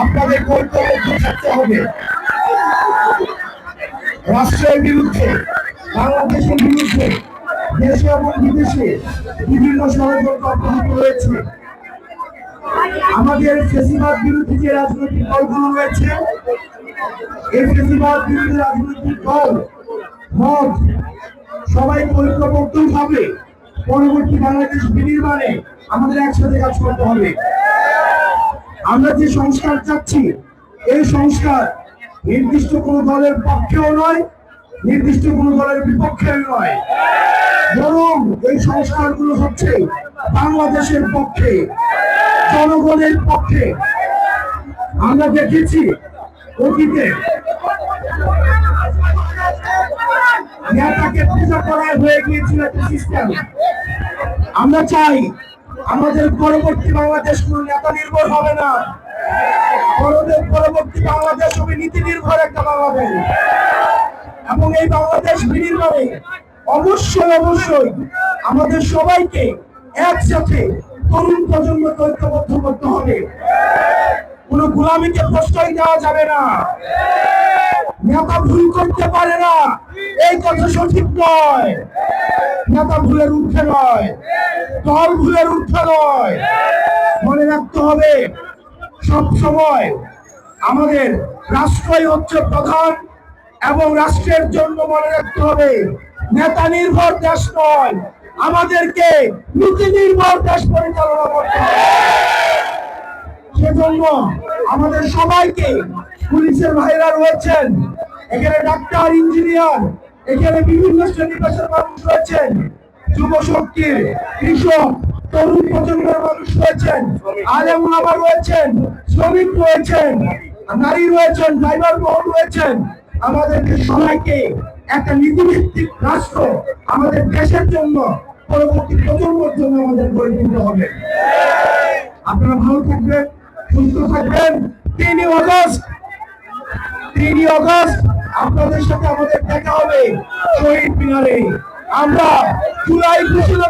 আপনাদের ঐক্যবদ্ধ থাকতে হবে। রাষ্ট্রের বিরুদ্ধে, বাংলাদেশের বিরুদ্ধে, দেশে এবং বিদেশে বিভিন্ন ষড়যন্ত্র অব্যাহত রয়েছে। আমাদের ফেসিবাদ বিরোধী যে রাজনৈতিক দলগুলো রয়েছে, এই ফেসিবাদ বিরোধী রাজনৈতিক দল, মত সবাই ঐক্যবদ্ধ হবে পরবর্তী বাংলাদেশ বিনির্মাণে আমাদের একসাথে কাজ করতে হবে। আমরা যে সংস্কার চাচ্ছি, এই সংস্কার নির্দিষ্ট কোনো দলের পক্ষেও নয়, নির্দিষ্ট কোনো দলের বিপক্ষেও নয়। বরং এই সংস্কারগুলো হচ্ছে বাংলাদেশের পক্ষে, জনগণের পক্ষে। আমরা দেখেছি অতীতে নেতাকে পূজা করার হয়ে গিয়েছিল একটা সিস্টেম আমরা চাই আমাদের পরবর্তী বাংলাদেশ কোন নেতা নির্ভর হবে না। পরদের পরবর্তী বাংলাদেশ হবে নীতি নির্ভর একটা বাংলাদেশ। এবং এই বাংলাদেশ বিনির্মাণে অবশ্যই অবশ্যই আমাদের সবাইকে একসাথে তরুণ প্রজন্মকে ঐক্যবদ্ধ করতে হবে। কোন গোলামীকে প্রশ্রয় দেওয়া যাবে না। নেতা ভুল করতে পারে না। এই কথা সঠিক নয়। নেতা ভুলের ঊর্ধ্বে নয়। দল ভুলের ঊর্ধ্বে নয়। মনে রাখতে হবে, সব সময় আমাদের রাষ্ট্রই হচ্ছে প্রধান এবং রাষ্ট্রের জন্য মনে রাখতে হবে, নেতা নির্ভর দেশ নয়, আমাদেরকে নীতি নির্ভর দেশ পরিচালনা করতে হবে। সেজন্য আমাদের সবাইকে পুলিশের ভাইরা রয়েছেন, এখানে ডাক্তার, ইঞ্জিনিয়ার এখানে বিভিন্ন শ্রেণি পেশার মানুষ রয়েছেন। যুব শক্তির কৃষক, তরুণ প্রজন্মের মানুষ রয়েছেন। আলেম ওলামা রয়েছেন, শ্রমিক রয়েছেন, নারী রয়েছেন, ড্রাইভার মহল রয়েছেন। আমাদেরকে সবাইকে একটা নীতিভিত্তিক রাষ্ট্র আমাদের দেশের জন্য, পরবর্তী প্রজন্মের জন্য আমাদের গড়ে তুলতে হবে। আপনারা ভালো থাকবেন, সুস্থ থাকবেন। তিনই অগস্ট তিনই অগস্ট, আপনাদের সাথে আমাদের শহীদ মিনারে আমরা জুলাই ঘোষণা